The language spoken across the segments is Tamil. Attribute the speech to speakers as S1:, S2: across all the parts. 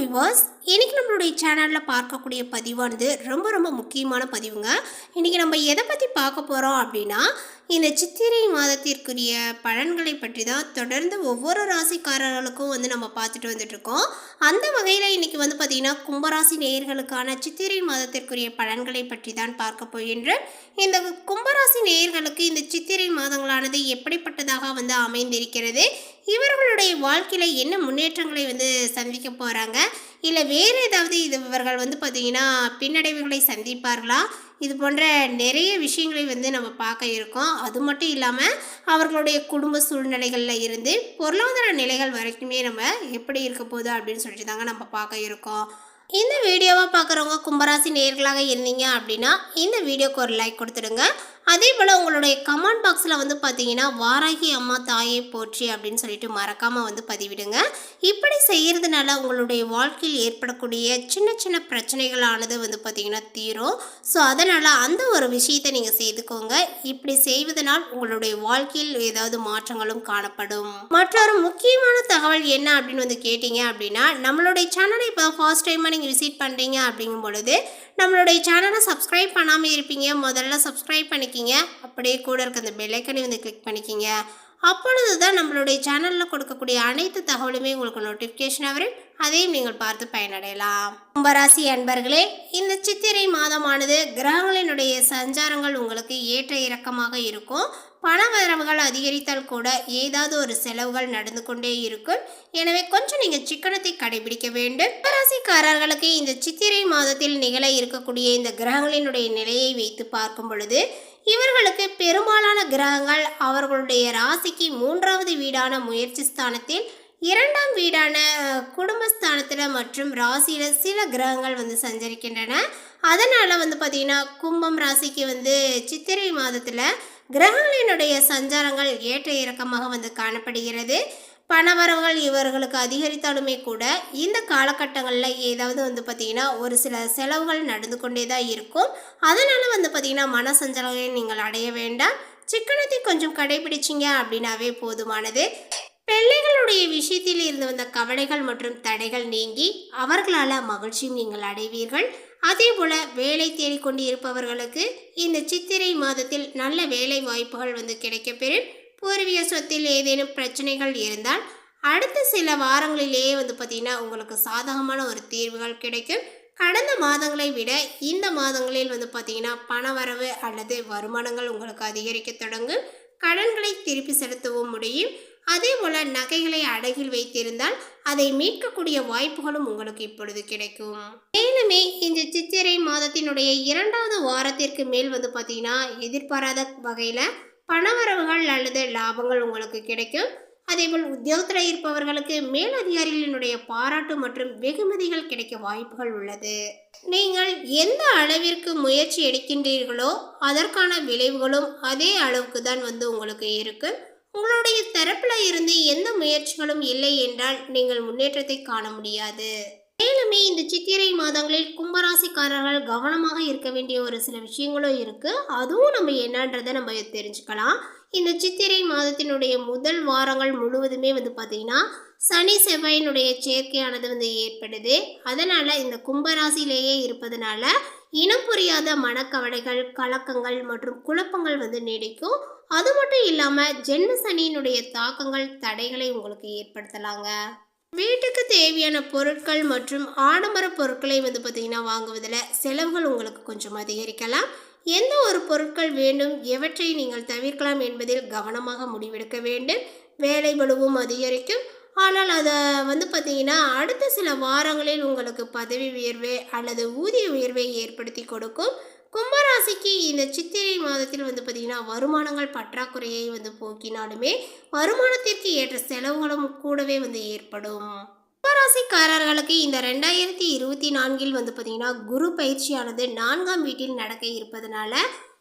S1: வியூவர்ஸ் இன்றைக்கி நம்மளுடைய சேனலில் பார்க்கக்கூடிய பதிவானது ரொம்ப ரொம்ப முக்கியமான பதிவுங்க. இன்றைக்கி நம்ம எதை பற்றி பார்க்க போகிறோம் அப்படின்னா இந்த சித்திரை மாதத்திற்குரிய பலன்களை பற்றி தான் தொடர்ந்து ஒவ்வொரு ராசிக்காரர்களுக்கும் வந்து நம்ம பார்த்துட்டு வந்துட்ருக்கோம் அந்த வகையில் இன்றைக்கி வந்து பார்த்திங்கன்னா கும்பராசி நேயர்களுக்கான சித்திரை மாதத்திற்குரிய பலன்களை பற்றி தான் பார்க்க போகின்றேன் இந்த கும்பராசி நேயர்களுக்கு இந்த சித்திரை மாதங்களானது எப்படிப்பட்டதாக வந்து அமைந்திருக்கிறது? இவர்களுடைய வாழ்க்கையில் என்ன முன்னேற்றங்களை வந்து சந்திக்க போகிறாங்க இல்லை வேறு ஏதாவது இது இவர்கள் வந்து பார்த்திங்கன்னா பின்னடைவுகளை சந்திப்பார்களா? இது போன்ற நிறைய விஷயங்களை வந்து நம்ம பார்க்க இருக்கோம். அது மட்டும் இல்லாமல் அவர்களுடைய குடும்ப சூழ்நிலைகளில் இருந்து பொருளாதார நிலைகள் வரைக்குமே நம்ம எப்படி இருக்க போதும் அப்படின்னு சொல்லிட்டு தாங்க நம்ம பார்க்க இருக்கோம். இந்த வீடியோவை பார்க்குறவங்க கும்பராசி நேர்களாக இருந்தீங்க அப்படின்னா இந்த வீடியோக்கு ஒரு லைக் கொடுத்துடுங்க. அதே போல் உங்களுடைய கமெண்ட் பாக்ஸில் வந்து பார்த்தீங்கன்னா வாராகி அம்மா தாயை போற்றி அப்படின்னு சொல்லிட்டு மறக்காமல் வந்து பதிவிடுங்க. இப்படி செய்கிறதுனால உங்களுடைய வாழ்க்கையில் ஏற்படக்கூடிய சின்ன சின்ன பிரச்சனைகளானது வந்து பார்த்திங்கன்னா தீரும். ஸோ அதனால் அந்த ஒரு விஷயத்தை நீங்கள் செய்துக்கோங்க. இப்படி செய்வதனால் உங்களுடைய வாழ்க்கையில் ஏதாவது மாற்றங்களும் காணப்படும். மற்றொரு முக்கியமான தகவல் என்ன அப்படின்னு வந்து கேட்டிங்க அப்படின்னா நம்மளுடைய சேனலை இப்போ ஃபர்ஸ்ட் டைமாக நீங்கள் விசிட் பண்ணுறீங்க அப்படிங்கும் பொழுது நம்மளுடைய சேனலை சப்ஸ்கிரைப் பண்ணாமல் இருப்பீங்க. முதல்ல சப்ஸ்கிரைப் பண்ணிக்கிங்க. அப்படியே கூட இருக்க அந்த பெல்லைக்கனை வந்து கிளிக் பண்ணிக்கிங்க. அப்பொழுது தான் நம்மளுடைய சேனலில் கொடுக்கக்கூடிய அனைத்து தகவலுமே உங்களுக்கு நோட்டிஃபிகேஷன் வரும். அதையும் நீங்கள் பார்த்து பயனடையலாம். கும்பராசி அன்பர்களே இந்த சித்திரை மாதமானது கிரகங்களினுடைய சஞ்சாரங்கள் உங்களுக்கு ஏற்ற இறக்கமாக இருக்கும். பண வரவுகள் அதிகரித்தால் கூட ஏதாவது ஒரு செலவுகள் நடந்து கொண்டே இருக்கும். எனவே கொஞ்சம் நீங்கள் சிக்கனத்தை கடைபிடிக்க வேண்டும். கும்பராசிக்காரர்களுக்கு இந்த சித்திரை மாதத்தில் நிகழ இருக்கக்கூடிய இந்த கிரகங்களினுடைய நிலையை வைத்து பார்க்கும் பொழுது இவர்களுக்கு பெரும்பாலான கிரகங்கள் அவர்களுடைய ராசிக்கு மூன்றாவது வீடான முயற்சி ஸ்தானத்தில் இரண்டாம் வீடான குடும்பஸ்தானத்தில் மற்றும் ராசியில் சில கிரகங்கள் வந்து சஞ்சரிக்கின்றன. அதனால் வந்து பார்த்திங்கன்னா கும்பம் ராசிக்கு வந்து சித்திரை மாதத்தில் கிரகங்களினுடைய சஞ்சாரங்கள் ஏற்ற இறக்கமாக வந்து காணப்படுகிறது. பணவரவுகள் இவர்களுக்கு அதிகரித்தாலுமே கூட இந்த காலகட்டங்களில் ஏதாவது வந்து பார்த்திங்கன்னா ஒரு சில செலவுகள் நடந்து கொண்டே தான் இருக்கும். அதனால் வந்து பார்த்திங்கன்னா மன நீங்கள் அடைய வேண்டாம். சிக்கனத்தை கொஞ்சம் கடைபிடிச்சிங்க அப்படின்னாவே போதுமானது. பிள்ளைகளுடைய விஷயத்தில் இருந்து வந்த கவலைகள் மற்றும் தடைகள் நீங்கி அவர்களால் மகிழ்ச்சியும் நீங்கள் அடைவீர்கள். அதே போல் வேலை தேடிக்கொண்டு இருப்பவர்களுக்கு இந்த சித்திரை மாதத்தில் நல்ல வேலை வாய்ப்புகள் வந்து கிடைக்கப்பெறும். பூர்வீக சொத்தில் ஏதேனும் பிரச்சனைகள் இருந்தால் அடுத்த சில வாரங்களிலேயே வந்து பார்த்திங்கன்னா உங்களுக்கு சாதகமான ஒரு தீர்வுகள் கிடைக்கும். கடந்த மாதங்களை விட இந்த மாதங்களில் வந்து பார்த்திங்கன்னா பணவரவு அல்லது வருமானங்கள் உங்களுக்கு அதிகரிக்க தொடங்கும். கடன்களை திருப்பி செலுத்தவும் முடியும். அதே போல் நகைகளை அடகில் வைத்திருந்தால் அதை மீட்கக்கூடிய வாய்ப்புகளும் உங்களுக்கு இப்பொழுது கிடைக்கும். மேலுமே இந்த சித்திரை மாதத்தினுடைய இரண்டாவது வாரத்திற்கு மேல் வந்து பார்த்திங்கன்னா எதிர்பாராத வகையில் பணவரவுகள் அல்லது லாபங்கள் உங்களுக்கு கிடைக்கும். அதேபோல் உத்தியோகத்தில் இருப்பவர்களுக்கு மேலதிகாரிகளினுடைய பாராட்டு மற்றும் வெகுமதிகள் கிடைக்க வாய்ப்புகள் உள்ளது. நீங்கள் எந்த அளவிற்கு முயற்சி எடுக்கின்றீர்களோ அதற்கான விளைவுகளும் அதே அளவுக்கு தான் வந்து உங்களுக்கு இருக்கும். உங்களுடைய தரப்பில் இருந்து எந்த முயற்சிகளும் இல்லை என்றால் நீங்கள் முன்னேற்றத்தை காண முடியாது. மேலுமே இந்த சித்திரை மாதங்களில் கும்பராசிக்காரர்கள் கவனமாக இருக்க வேண்டிய ஒரு சில விஷயங்களும் இருக்கு. அதுவும் நம்ம என்னன்றதை நம்ம தெரிஞ்சுக்கலாம். இந்த சித்திரை மாதத்தினுடைய முதல் வாரங்கள் முழுவதுமே வந்து பார்த்தீங்கன்னா சனி செவ்வாயினுடைய சேர்க்கையானது வந்து ஏற்படுது. அதனால் இந்த கும்பராசிலேயே இருப்பதனால இனம் புரியாத மனக்கவலைகள் கலக்கங்கள் மற்றும் குழப்பங்கள் வந்து நீடிக்கும். அது மட்டும் இல்லாமல் ஜென்ம சனியினுடைய தாக்கங்கள் தடைகளை உங்களுக்கு ஏற்படுத்தலாங்க. வீட்டுக்கு தேவையான பொருட்கள் மற்றும் ஆடம்பர பொருட்களை வந்து பார்த்திங்கன்னா வாங்குவதில் செலவுகள் உங்களுக்கு கொஞ்சம் அதிகரிக்கலாம். எந்த ஒரு பொருட்கள் வேண்டும் எவற்றை நீங்கள் தவிர்க்கலாம் என்பதில் கவனமாக முடிவெடுக்க வேண்டும். வேலை பளுவும் அதிகரிக்கும். ஆனால் அதை வந்து பார்த்திங்கன்னா அடுத்த சில வாரங்களில் உங்களுக்கு பதவி உயர்வு அல்லது ஊதிய உயர்வை ஏற்படுத்தி கொடுக்கும். கும்பராசிக்கு இந்த சித்திரை மாதத்தில் வந்து பார்த்திங்கன்னா வருமானங்கள் பற்றாக்குறையை வந்து போக்கினாலுமே வருமானத்திற்கு ஏற்ற செலவுகளும் கூடவே வந்து ஏற்படும். கும்பராசிக்காரர்களுக்கு இந்த ரெண்டாயிரத்தி இருபத்தி நான்கில் வந்து பார்த்திங்கன்னா குரு பயிற்சியானது நான்காம் வீட்டில் நடக்க இருப்பதனால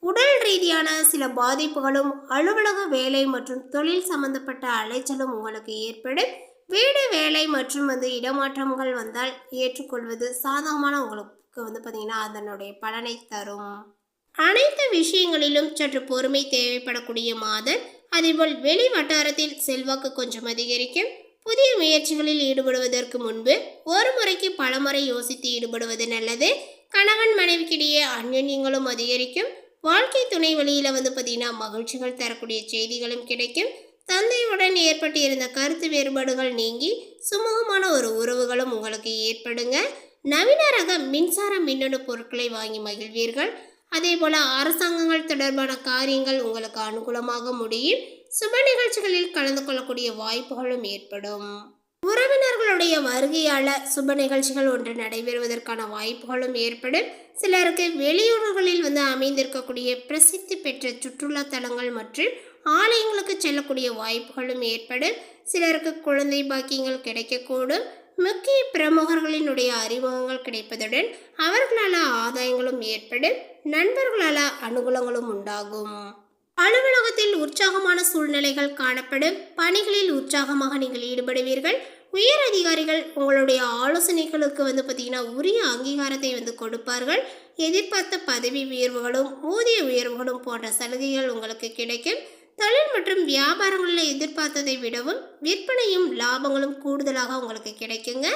S1: உடல் ரீதியான சில பாதிப்புகளும் அலுவலக வேலை மற்றும் தொழில் சம்பந்தப்பட்ட அலைச்சலும் உங்களுக்கு ஏற்படும். வீடு வேலை மற்றும் வந்து இடமாற்றங்கள் வந்தால் ஏற்றுக்கொள்வது சாதகமான உங்களுக்கு வந்து பார்த்திங்கன்னா அதனுடைய பலனை தரும். அனைத்து விஷயங்களிலும் சற்று பொறுமை தேவைப்படக்கூடிய மாதம் அதேபோல் வெளி வட்டாரத்தில் செல்வாக்கு கொஞ்சம் அதிகரிக்கும். புதிய முயற்சிகளில் ஈடுபடுவதற்கு முன்பு ஒரு முறைக்கு பலமுறை யோசித்து ஈடுபடுவது நல்லது. கணவன் மனைவிக்கிடையே அந்யோன்யங்களும் அதிகரிக்கும். வாழ்க்கை துணை வழியில் வந்து பார்த்தீங்கன்னா மகிழ்ச்சிகள் தரக்கூடிய செய்திகளும் கிடைக்கும். தந்தையுடன் ஏற்பட்டு இருந்த கருத்து வேறுபாடுகள் நீங்கி சுமூகமான ஒரு உறவுகளும் உங்களுக்கு ஏற்படுங்க. நவீன ரக மின்சார மின்னணு பொருட்களை வாங்கி மகிழ்வீர்கள். அதே போல அரசாங்கங்கள் தொடர்பான காரியங்கள் உங்களுக்கு அனுகூலமாக முடியும். சுப நிகழ்ச்சிகளில் கலந்து கொள்ளக்கூடிய வாய்ப்புகளும் ஏற்படும். உறவினர்களுடைய வருகையால சுப நிகழ்ச்சிகள் ஒன்று நடைபெறுவதற்கான வாய்ப்புகளும் ஏற்படும். சிலருக்கு வெளியூர்களில் வந்து அமைந்திருக்கக்கூடிய பிரசித்தி பெற்ற சுற்றுலா தலங்கள் மற்றும் ஆலயங்களுக்கு செல்லக்கூடிய வாய்ப்புகளும் ஏற்படும். சிலருக்கு குழந்தை பாக்கியங்கள் கிடைக்கக்கூடும். முக்கிய பிரமுகர்களினுடைய அறிமுகங்கள் கிடைப்பதுடன் அவர்களால் ஆதாயங்களும் ஏற்படும் நண்பர்களால் அனுகூலங்களும் உண்டாகும். அலுவலகத்தில் உற்சாகமான சூழ்நிலைகள் காணப்படும் பணிகளில் உற்சாகமாக நீங்கள் ஈடுபடுவீர்கள். உயர் அதிகாரிகள் உங்களுடைய ஆலோசனைகளுக்கு வந்து பார்த்தீங்கன்னா உரிய அங்கீகாரத்தை வந்து கொடுப்பார்கள். எதிர்பார்த்த பதவி உயர்வுகளும் ஊதிய உயர்வுகளும் போன்ற சலுகைகள் உங்களுக்கு கிடைக்கும். தொழில் மற்றும் வியாபாரங்களில் எதிர்பார்த்ததை விடவும் விற்பனையும் லாபங்களும் கூடுதலாக உங்களுக்கு கிடைக்குங்க.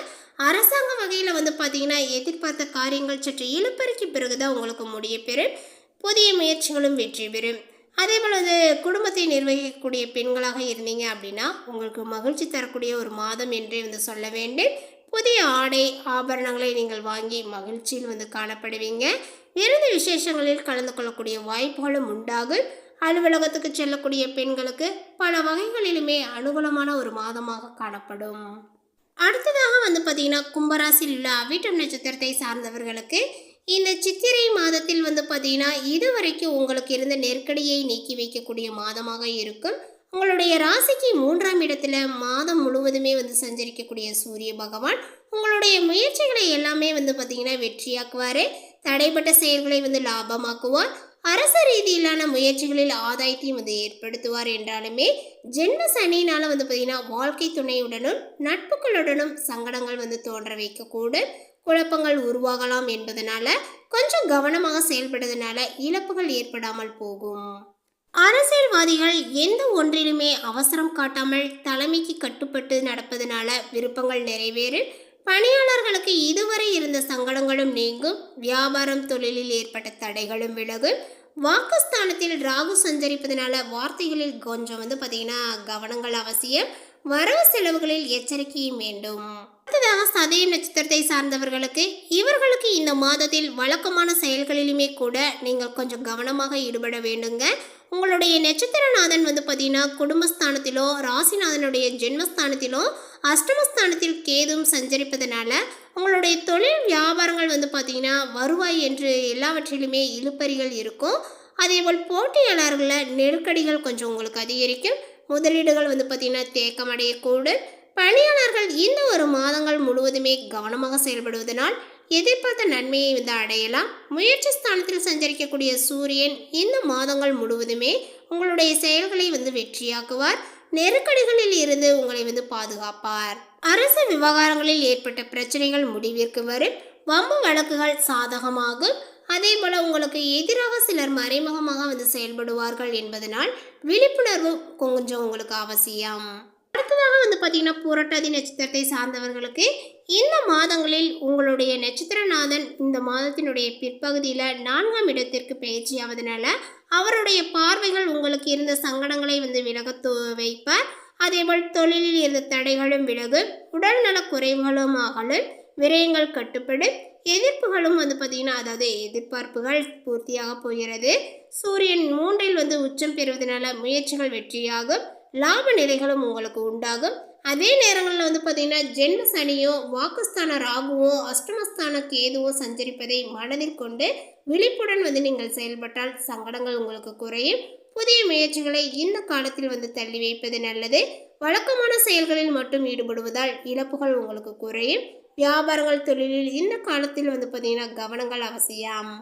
S1: அரசாங்க வகையில் வந்து பார்த்தீங்கன்னா எதிர்பார்த்த காரியங்கள் சற்று இழுப்பறிக்கு பிறகுதான் உங்களுக்கு முடிய பெறும். புதிய முயற்சிகளும் வெற்றி பெறும். அதே போல் வந்து குடும்பத்தை நிர்வகிக்கக்கூடிய பெண்களாக இருந்தீங்க அப்படின்னா உங்களுக்கு மகிழ்ச்சி தரக்கூடிய ஒரு மாதம் என்றே வந்து சொல்ல வேண்டும். புதிய ஆடை ஆபரணங்களை நீங்கள் வாங்கி மகிழ்ச்சியில் வந்து காணப்படுவீங்க. விருந்து விசேஷங்களில் கலந்து கொள்ளக்கூடிய வாய்ப்புகளும் உண்டாகும். அலுவலகத்துக்கு செல்லக்கூடிய பெண்களுக்கு பல வகைகளிலுமே அனுகூலமான ஒரு மாதமாக காணப்படும். அடுத்ததாக வந்து பார்த்தீங்கன்னா கும்பராசியில் உள்ள அவிட்டம் நட்சத்திரத்தை சார்ந்தவர்களுக்கு இந்த சித்திரை மாதத்தில் வந்து பார்த்தீங்கன்னா இதுவரைக்கும் உங்களுக்கு இருந்த நெருக்கடியை நீக்கி வைக்கக்கூடிய மாதமாக இருக்கும். உங்களுடைய ராசிக்கு மூன்றாம் இடத்துல மாதம் முழுவதுமே வந்து சஞ்சரிக்கக்கூடிய சூரிய பகவான் உங்களுடைய முயற்சிகளை எல்லாமே வந்து பார்த்தீங்கன்னா வெற்றியாக்குவார். தடைப்பட்ட செயல்களை வந்து லாபமாக்குவார். அரச ரீதியிலான முயற்சிகளில் ஆதாயத்தையும் வந்து ஏற்படுத்துவார் என்றாலுமே ஜென்ம சனினால் வந்து பார்த்திங்கன்னா வாழ்க்கை துணையுடனும் நட்புகளுடனும் சங்கடங்கள் வந்து தோன்ற வைக்கக்கூடும். குழப்பங்கள் உருவாகலாம் என்பதனால கொஞ்சம் கவனமாக செயல்படுறதுனால இழப்புகள் ஏற்படாமல் போகும். அரசியல்வாதிகள் எந்த ஒன்றிலுமே அவசரம் காட்டாமல் தலைமைக்கு கட்டுப்பட்டு நடப்பதனால விருப்பங்கள் நிறைவேறும் பணியாளர்களுக்கு இதுவரை இருந்த சங்கடங்களும் நீங்கும். வியாபாரம் தொழிலில் ஏற்பட்ட தடைகளும் விலகும். வாக்குஸ்தானத்தில் ராகு சஞ்சரிப்பதனால வார்த்தைகளில் கொஞ்சம் வந்து பார்த்தீங்கன்னா கவனங்கள் அவசியம். வரவு செலவுகளில் எச்சரிக்கையும் வேண்டும். அடுத்ததாக சதய நட்சத்திரத்தை சார்ந்தவர்களுக்கு இவர்களுக்கு இந்த மாதத்தில் வழக்கமான செயல்களிலுமே கூட நீங்கள் கொஞ்சம் கவனமாக ஈடுபட வேண்டுங்க. உங்களுடைய நட்சத்திரநாதன் வந்து பார்த்தீங்கன்னா குடும்பஸ்தானத்திலோ ராசிநாதனுடைய ஜென்மஸ்தானத்திலோ அஷ்டமஸ்தானத்தில் கேதும் சஞ்சரிப்பதனால உங்களுடைய தொழில் வியாபாரங்கள் வந்து பார்த்தீங்கன்னா வருவாய் என்று எல்லாவற்றிலுமே இழுப்பறிகள் இருக்கும். அதேபோல் போட்டியாளர்களில் நெருக்கடிகள் கொஞ்சம் உங்களுக்கு அதிகரிக்கும். முதலீடுகள் வந்து பார்த்திங்கன்னா தேக்கமடையக்கூடும். பணியாளர்கள் இந்த ஒரு மாதங்கள் முழுவதுமே கவனமாக செயல்படுவதனால் எதிர்பார்த்த நன்மையை வந்து அடையலாம். முயற்சி ஸ்தானத்தில் சஞ்சரிக்கக்கூடிய சூரியன் இந்த மாதங்கள் முழுவதுமே உங்களுடைய செயல்களை வந்து வெற்றியாக்குவார். நெருக்கடிகளில் இருந்து உங்களை வந்து பாதுகாப்பார். அரசு விவகாரங்களில் ஏற்பட்ட பிரச்சனைகள் முடிவிற்கு வரும். வம்பு வழக்குகள் சாதகமாகும். அதே போல உங்களுக்கு எதிராக சிலர் மறைமுகமாக வந்து செயல்படுவார்கள் என்பதனால் விழிப்புணர்வு கொஞ்சம் உங்களுக்கு அவசியம். அடுத்ததாக வந்து பார்த்தீங்கன்னா புரட்டாதி நட்சத்திரத்தை சார்ந்தவர்களுக்கு இந்த மாதங்களில் உங்களுடைய நட்சத்திரநாதன் இந்த மாதத்தினுடைய பிற்பகுதியில் நான்காம் இடத்திற்கு பயிற்சியாவதனால அவருடைய பார்வைகள் உங்களுக்கு இருந்த சங்கடங்களை வந்து விலக வைப்பார். அதேபோல் தொழிலில் இருந்த தடைகளும் விலகும். உடல்நல குறைவுகளும் ஆகலும் விரயங்கள் கட்டுப்படும். எதிர்ப்புகளும் வந்து பார்த்திங்கன்னா அதாவது எதிர்பார்ப்புகள் பூர்த்தியாக போகிறது. சூரியன் மூன்றில் வந்து உச்சம் பெறுவதனால முயற்சிகள் வெற்றியாகும். லாப நிலைகளும் உங்களுக்கு உண்டாகும். அதே நேரங்களில் வந்து பார்த்தீங்கன்னா ஜென்ம சனியோ வாக்குஸ்தான ராகுவோ அஷ்டமஸ்தான கேதுவோ சஞ்சரிப்பதை மனதில் கொண்டு விழிப்புடன் வந்து நீங்கள் செயல்பட்டால் சங்கடங்கள் உங்களுக்கு குறையும். புதிய முயற்சிகளை இந்த காலத்தில் வந்து தள்ளி வைப்பது நல்லது. வழக்கமான செயல்களில் மட்டும் ஈடுபடுவதால் இழப்புகள் உங்களுக்கு குறையும். வியாபாரங்கள் தொழிலில் இந்த காலத்தில் வந்து பார்த்தீங்கன்னா கவனங்கள் அவசியம்.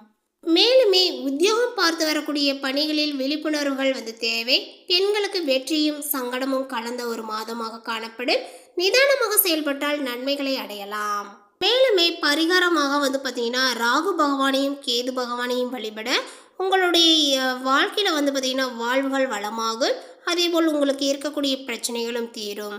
S1: மேலுமே உத்தியோகம் பார்த்து வரக்கூடிய பணிகளில் விழிப்புணர்வுகள் வந்து தேவை. பெண்களுக்கு வெற்றியும் சங்கடமும் கலந்த ஒரு மாதமாக காணப்படும். நிதானமாக செயல்பட்டால் நன்மைகளை அடையலாம். மேலுமே பரிகாரமாக வந்து பார்த்தீங்கன்னா ராகு பகவானையும் கேது பகவானையும் வழிபட உங்களுடைய வாழ்க்கையில் வந்து பார்த்தீங்கன்னா வாழ்வுகள் வளமாகும். அதேபோல் உங்களுக்கு இருக்கக்கூடிய பிரச்சனைகளும் தீரும்.